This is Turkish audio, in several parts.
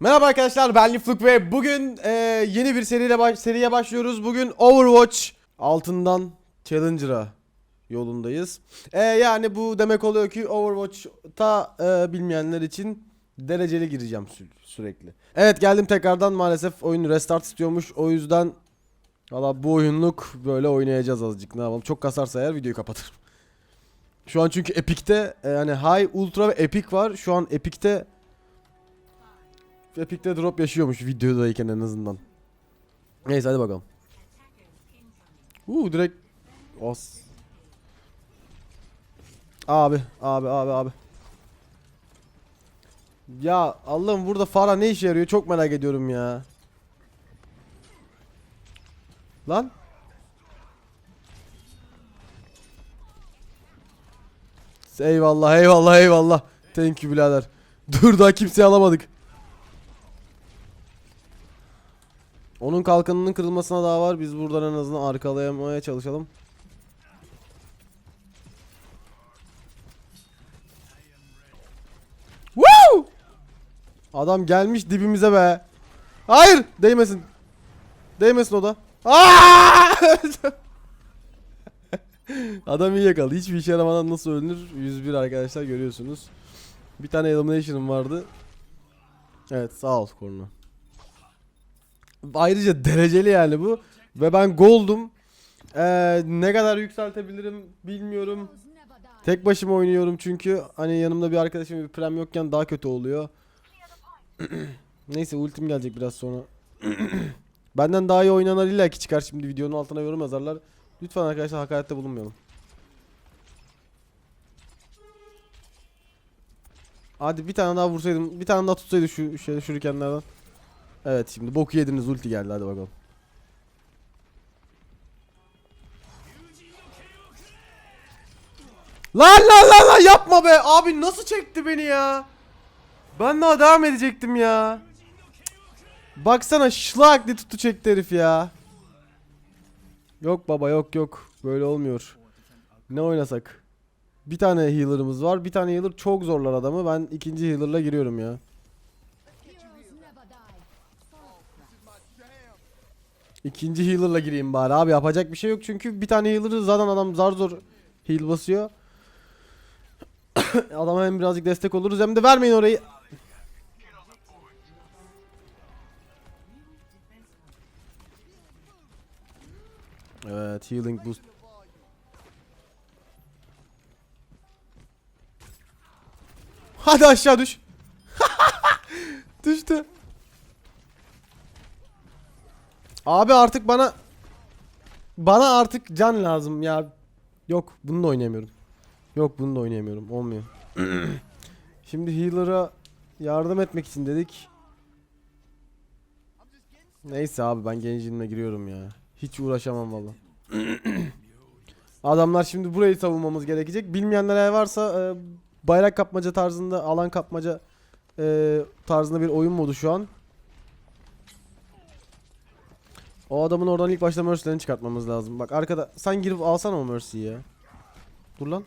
Merhaba arkadaşlar ben Lifluk ve bugün e, yeni bir seriyle baş- seriye başlıyoruz. Bugün Overwatch altından Challenger'a yolundayız. E, yani bu demek oluyor ki Overwatch'ta e, bilmeyenler için dereceli gireceğim sü- sürekli. Evet geldim tekrardan maalesef oyun restart istiyormuş. O yüzden valla bu oyunluk böyle oynayacağız azıcık ne yapalım. Çok kasarsa eğer videoyu kapatırım. Şu an çünkü Epic'te e, yani High, Ultra ve Epic var. Şu an Epic'te Epic'te drop yaşıyormuş videodayken en azından. Neyse hadi bakalım. Uuu direkt Os. Abi, abi, abi, abi. Ya Allah'ım burada Fara ne işe yarıyor çok merak ediyorum ya. Lan. Eyvallah, eyvallah, eyvallah. Thank you birader. Dur daha kimseyi alamadık. Onun kalkanının kırılmasına daha var. Biz buradan en azından arkalayamaya çalışalım. Woo! Adam gelmiş dibimize be. Hayır, değmesin. Değmesin o da. Adam iyi yakaladı. Hiçbir işe yaramadan nasıl ölünür? 101 arkadaşlar görüyorsunuz. Bir tane elimination'ım vardı. Evet, sağ ol korna. Ayrıca dereceli yani bu. Ve ben gold'um. Ee, ne kadar yükseltebilirim bilmiyorum. Tek başıma oynuyorum çünkü hani yanımda bir arkadaşım bir prem yokken daha kötü oluyor. Neyse ultim gelecek biraz sonra. Benden daha iyi oynayanlar illa ki çıkar şimdi videonun altına yorum yazarlar. Lütfen arkadaşlar hakarette bulunmayalım. Hadi bir tane daha vursaydım, bir tane daha tutsaydı şu şey şurikenlerden. Evet şimdi boku yediniz ulti geldi hadi bakalım. Lan lan lan lan yapma be abi nasıl çekti beni ya. Ben daha devam edecektim ya. Baksana şlak diye tuttu çekti herif ya. Yok baba yok yok böyle olmuyor. Ne oynasak? Bir tane healer'ımız var. Bir tane healer çok zorlar adamı. Ben ikinci healer'la giriyorum ya. İkinci healer'la gireyim bari abi yapacak bir şey yok çünkü bir tane healer'ı zaten adam zar zor heal basıyor. Adama hem birazcık destek oluruz hem de vermeyin orayı. Evet healing boost. Hadi aşağı düş. Düştü. Abi artık bana bana artık can lazım ya. Yok bununla oynayamıyorum. Yok bununla oynayamıyorum. Olmuyor. Şimdi healer'a yardım etmek için dedik. Neyse abi ben gencimle giriyorum ya. Hiç uğraşamam valla. Adamlar şimdi burayı savunmamız gerekecek. Bilmeyenler eğer varsa e, bayrak kapmaca tarzında, alan kapmaca e, tarzında bir oyun modu şu an. O adamın oradan ilk başta Mercy'lerini çıkartmamız lazım. Bak arkada sen girip alsana o Mercy'yi ya. Dur lan.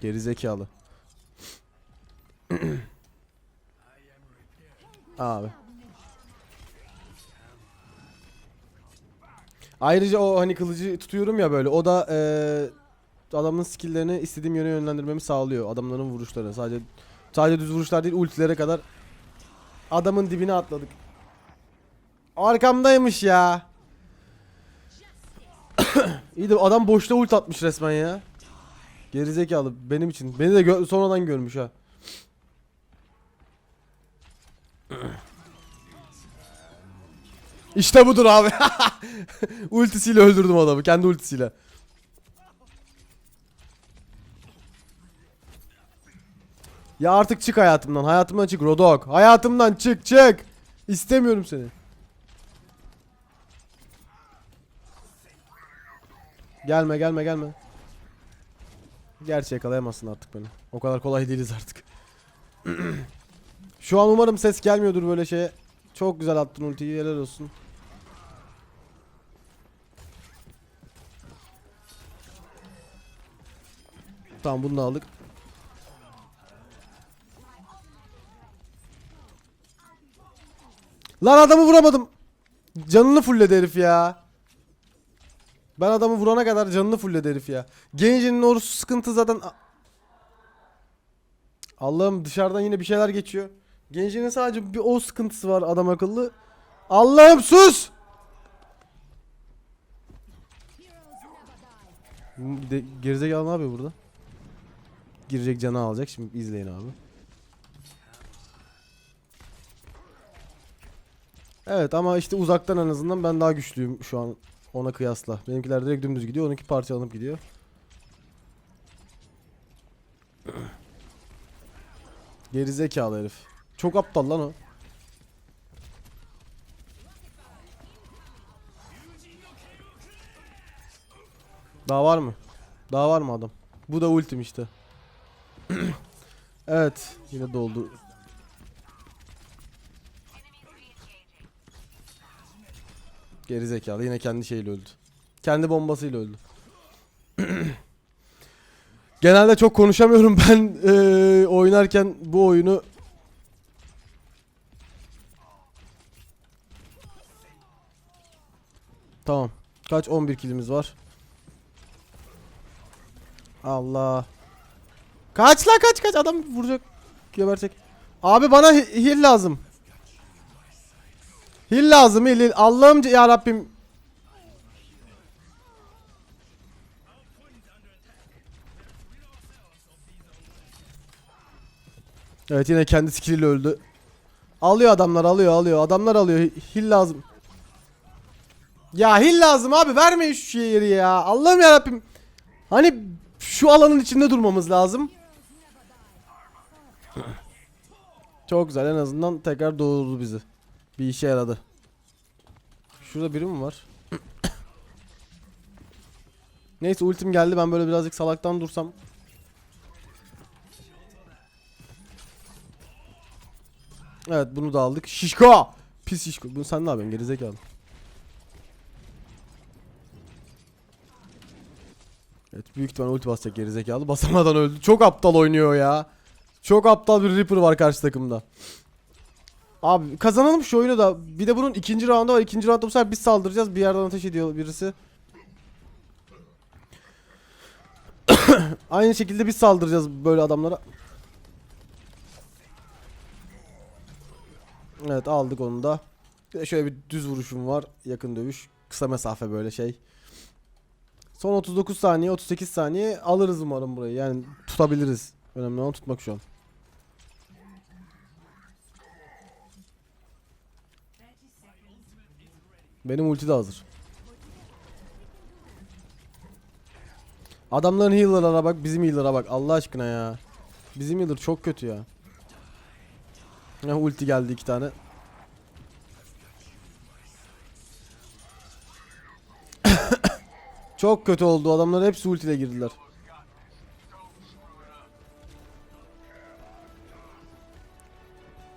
Geri zekalı. Abi. Ayrıca o hani kılıcı tutuyorum ya böyle. O da eee adamın skill'lerini istediğim yöne yönlendirmemi sağlıyor. Adamların vuruşlarını. Sadece sadece düz vuruşlar değil, ultilere kadar Adamın dibine atladık. Arkamdaymış ya. İyi de adam boşta ult atmış resmen ya. Gerizekalı benim için. Beni de gö- sonradan görmüş ha. İşte budur abi. ultisiyle öldürdüm adamı. Kendi ultisiyle. Ya artık çık hayatımdan. Hayatımdan çık Rodok. Hayatımdan çık çık. İstemiyorum seni. Gelme gelme gelme. Gerçi yakalayamazsın artık beni. O kadar kolay değiliz artık. Şu an umarım ses gelmiyordur böyle şeye. Çok güzel attın ultiyi helal olsun. Tamam bunu da aldık. Lan adamı vuramadım. Canını fulledi herif ya. Ben adamı vurana kadar canını fulledi herif ya. Genji'nin o sıkıntı zaten... Allah'ım dışarıdan yine bir şeyler geçiyor. Genji'nin sadece bir o sıkıntısı var adam akıllı. Allah'ım sus! Gerizekalı ne yapıyor burada? Girecek canı alacak. Şimdi izleyin abi. Evet ama işte uzaktan en azından ben daha güçlüyüm şu an ona kıyasla. Benimkiler direkt dümdüz gidiyor. Onunki parçalanıp gidiyor. Gerizekalı herif. Çok aptal lan o. Daha var mı? Daha var mı adam? Bu da ultim işte. evet. Yine doldu. Gerizekalı yine kendi şeyle öldü. Kendi bombasıyla öldü. Genelde çok konuşamıyorum ben eee, oynarken bu oyunu. Tamam. Kaç 11 kilimiz var. Allah. Kaç la kaç kaç adam vuracak. Gebertecek. Abi bana heal lazım. Heal lazım heal. heal. Allah'ım ya Rabbim. Evet yine kendi skilliyle öldü. Alıyor adamlar alıyor alıyor. Adamlar alıyor. Heal lazım. Ya heal lazım abi. Vermeyin şu yeri ya. Allah'ım ya Rabbim. Hani şu alanın içinde durmamız lazım. Çok güzel en azından tekrar doğurdu bizi. Bir işe yaradı. Şurada biri mi var? Neyse ultim geldi ben böyle birazcık salaktan dursam. Evet bunu da aldık. Şişko! Pis şişko. Bunu sen ne yapıyorsun gerizekalı? Evet büyük ihtimal ulti basacak gerizekalı. Basamadan öldü. Çok aptal oynuyor ya. Çok aptal bir Reaper var karşı takımda. Abi kazanalım şu oyunu da. Bir de bunun ikinci roundu var. İkinci roundda bu sefer biz saldıracağız. Bir yerden ateş ediyor birisi. Aynı şekilde biz saldıracağız böyle adamlara. Evet aldık onu da. Bir de şöyle bir düz vuruşum var. Yakın dövüş. Kısa mesafe böyle şey. Son 39 saniye 38 saniye alırız umarım burayı. Yani tutabiliriz. Önemli olan tutmak şu an. Benim ulti de hazır. Adamların healer'lara bak, bizim healer'a bak. Allah aşkına ya. Bizim healer çok kötü ya. Ya ulti geldi iki tane. çok kötü oldu. Adamlar hepsi ultiyle girdiler.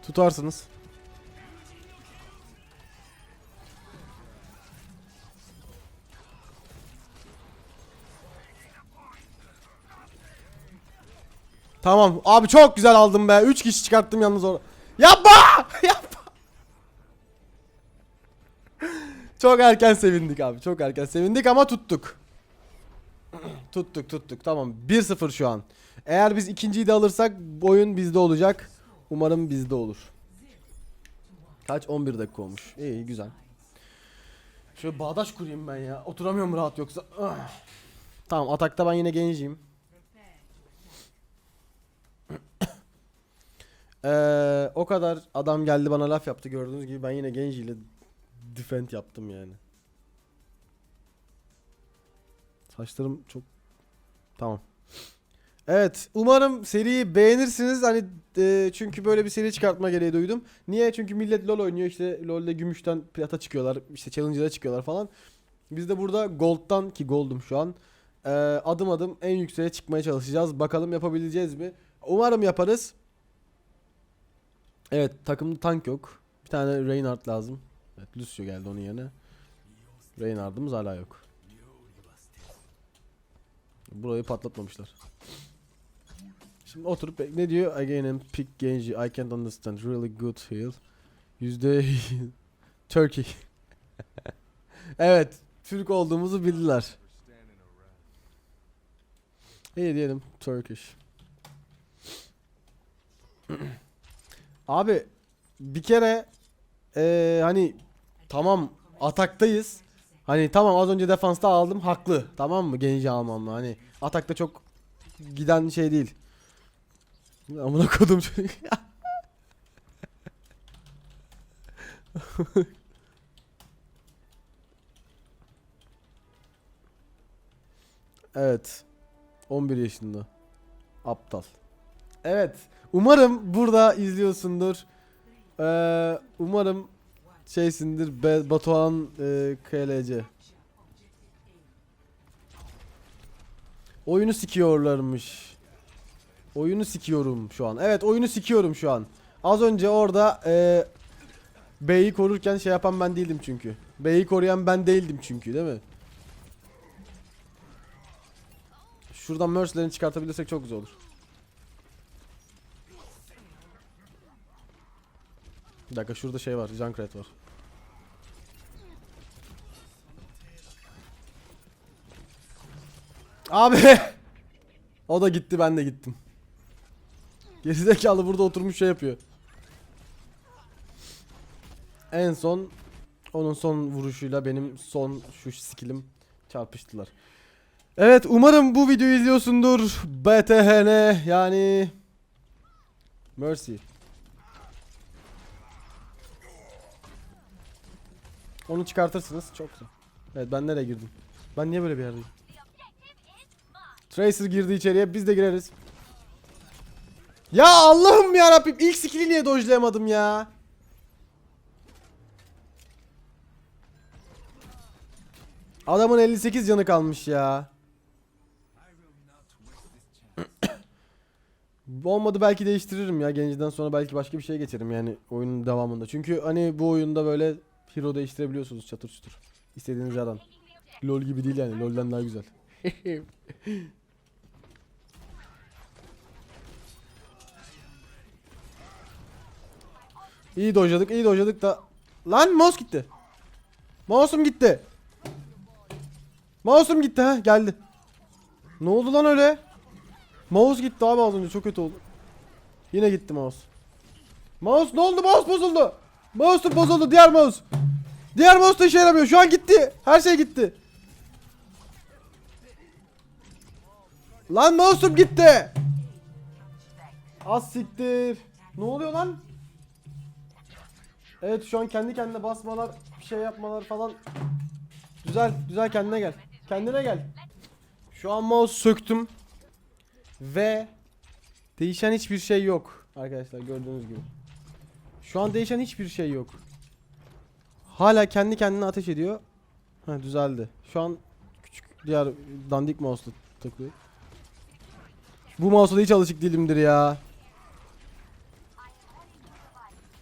Tutarsınız. Tamam. Abi çok güzel aldım be. 3 kişi çıkarttım yalnız orada. Yapma! Yapma! çok erken sevindik abi. Çok erken sevindik ama tuttuk. tuttuk tuttuk. Tamam. 1-0 şu an. Eğer biz ikinciyi de alırsak oyun bizde olacak. Umarım bizde olur. Kaç? 11 dakika olmuş. İyi iyi, güzel. Şöyle bağdaş kurayım ben ya. Oturamıyorum rahat yoksa. Ah. Tamam atakta ben yine genciyim. Ee, o kadar adam geldi bana laf yaptı gördüğünüz gibi ben yine Genji ile defend yaptım yani. Saçlarım çok tamam. Evet, umarım seriyi beğenirsiniz. Hani e, çünkü böyle bir seri çıkartma gereği duydum. Niye? Çünkü millet LoL oynuyor. işte LoL'de gümüşten plata çıkıyorlar. işte challenger'a çıkıyorlar falan. Biz de burada gold'dan ki gold'um şu an. e, adım adım en yükseğe çıkmaya çalışacağız. Bakalım yapabileceğiz mi? Umarım yaparız. Evet takımda tank yok. Bir tane Reinhardt lazım. Evet Lucio geldi onun yerine. Reinhardt'ımız hala yok. Burayı patlatmamışlar. Şimdi oturup ne diyor? Again and pick Genji. I can't understand. Really good heal. Yüzde Turkey. evet. Türk olduğumuzu bildiler. İyi diyelim Turkish. Abi bir kere eee, hani tamam ataktayız. Hani tamam az önce defansta aldım haklı. Tamam mı? Genci almamla. Hani atakta çok giden şey değil. Amına kodum çocuk. evet. 11 yaşında. Aptal. Evet. Umarım burada izliyorsundur. Ee, umarım şeysindir. Be Batuhan e, KLC. Oyunu sikiyorlarmış. Oyunu sikiyorum şu an. Evet oyunu sikiyorum şu an. Az önce orada e, B'yi korurken şey yapan ben değildim çünkü. B'yi koruyan ben değildim çünkü değil mi? Şuradan Mercy'lerini çıkartabilirsek çok güzel olur. Bir dakika şurada şey var. Junkrat var. Abi. o da gitti ben de gittim. Gerizekalı burada oturmuş şey yapıyor. En son onun son vuruşuyla benim son şu skillim çarpıştılar. Evet umarım bu videoyu izliyorsundur. BTHN yani Mercy. Onu çıkartırsınız. Çok güzel. Evet ben nereye girdim? Ben niye böyle bir yerdeyim? Tracer girdi içeriye. Biz de gireriz. Ya Allah'ım ya Rabbim ilk skill'i niye dojlayamadım ya? Adamın 58 canı kalmış ya. Olmadı belki değiştiririm ya. Genciden sonra belki başka bir şeye geçerim yani oyunun devamında. Çünkü hani bu oyunda böyle hero değiştirebiliyorsunuz çatır çutur. İstediğiniz yerden. LoL gibi değil yani. LoL'den daha güzel. iyi dojladık, iyi dojladık da lan mouse gitti. Mouse'um gitti. Mouse'um gitti ha, geldi. Ne oldu lan öyle? Mouse gitti abi az önce çok kötü oldu. Yine gitti mouse. Mouse ne oldu? Mouse bozuldu. Mouse bozuldu. Diğer mouse. Diğer mouse da işe yaramıyor. Şu an gitti. Her şey gitti. Lan mouse'um gitti. Az siktir. Ne oluyor lan? Evet şu an kendi kendine basmalar, bir şey yapmalar falan. Güzel, güzel kendine gel. Kendine gel. Şu an mouse söktüm. Ve değişen hiçbir şey yok. Arkadaşlar gördüğünüz gibi. Şu an değişen hiçbir şey yok. Hala kendi kendine ateş ediyor. Ha düzeldi. Şu an küçük diğer dandik mouse'la takılıyor. Bu mouse'la hiç alışık değilimdir ya.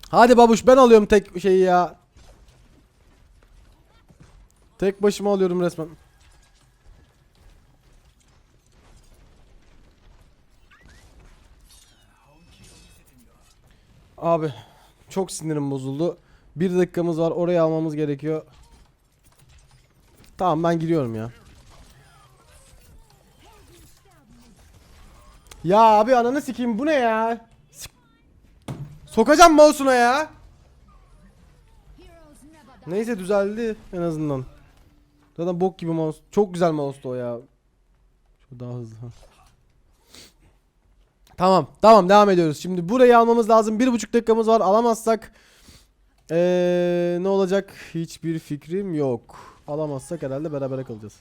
Hadi babuş ben alıyorum tek şeyi ya. Tek başıma alıyorum resmen. Abi çok sinirim bozuldu. Bir dakikamız var oraya almamız gerekiyor. Tamam ben giriyorum ya. Ya abi ananı sikeyim bu ne ya? Sik- Sokacağım mouse'una ya. Neyse düzeldi en azından. Zaten bok gibi mouse. Çok güzel mouse'tu o ya. Şu daha hızlı. Tamam tamam devam ediyoruz. Şimdi burayı almamız lazım. Bir buçuk dakikamız var. Alamazsak ee, ne olacak? Hiçbir fikrim yok. Alamazsak herhalde beraber kalacağız.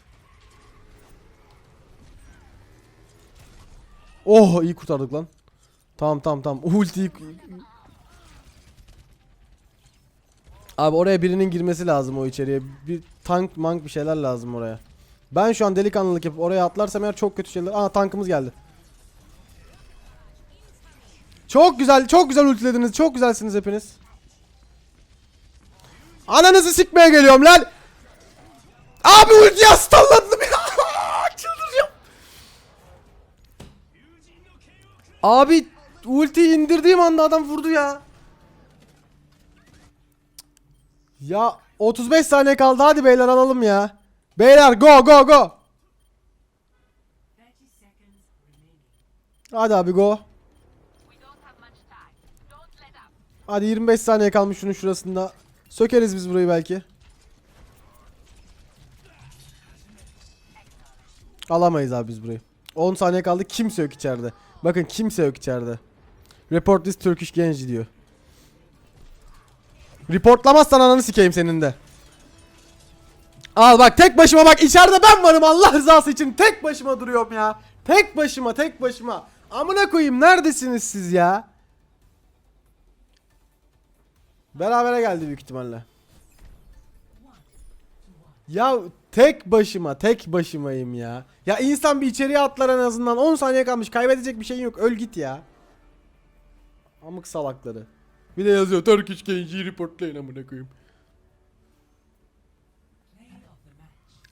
Oh iyi kurtardık lan. Tamam tamam tamam. Ulti Abi oraya birinin girmesi lazım o içeriye. Bir tank mank bir şeyler lazım oraya. Ben şu an delikanlılık yapıp oraya atlarsam eğer çok kötü şeyler. Aa tankımız geldi. Çok güzel, çok güzel ultilediniz. Çok güzelsiniz hepiniz. Ananızı sikmeye geliyorum lan. Abi ultiyi aslanladım ya. Çıldıracağım. Abi ulti indirdiğim anda adam vurdu ya. Ya 35 saniye kaldı hadi beyler alalım ya. Beyler go go go. Hadi abi go. Hadi 25 saniye kalmış şunun şurasında. Sökeriz biz burayı belki. Alamayız abi biz burayı. 10 saniye kaldı. Kimse yok içeride. Bakın kimse yok içeride. Report this Turkish Genci diyor. Reportlamazsan ananı sikeyim senin de. Al bak tek başıma bak içeride ben varım Allah rızası için tek başıma duruyorum ya. Tek başıma tek başıma. Amına koyayım neredesiniz siz ya? Berabere geldi büyük ihtimalle. Ya tek başıma tek başımayım ya. Ya insan bir içeriye atlar en azından 10 saniye kalmış kaybedecek bir şeyin yok öl git ya. Amık salakları. Bir de yazıyor Turkish Genji reportlayın amına koyayım.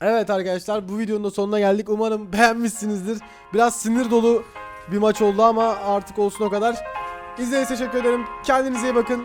Evet arkadaşlar bu videonun da sonuna geldik. Umarım beğenmişsinizdir. Biraz sinir dolu bir maç oldu ama artık olsun o kadar. İzlediğiniz teşekkür ederim. Kendinize iyi bakın.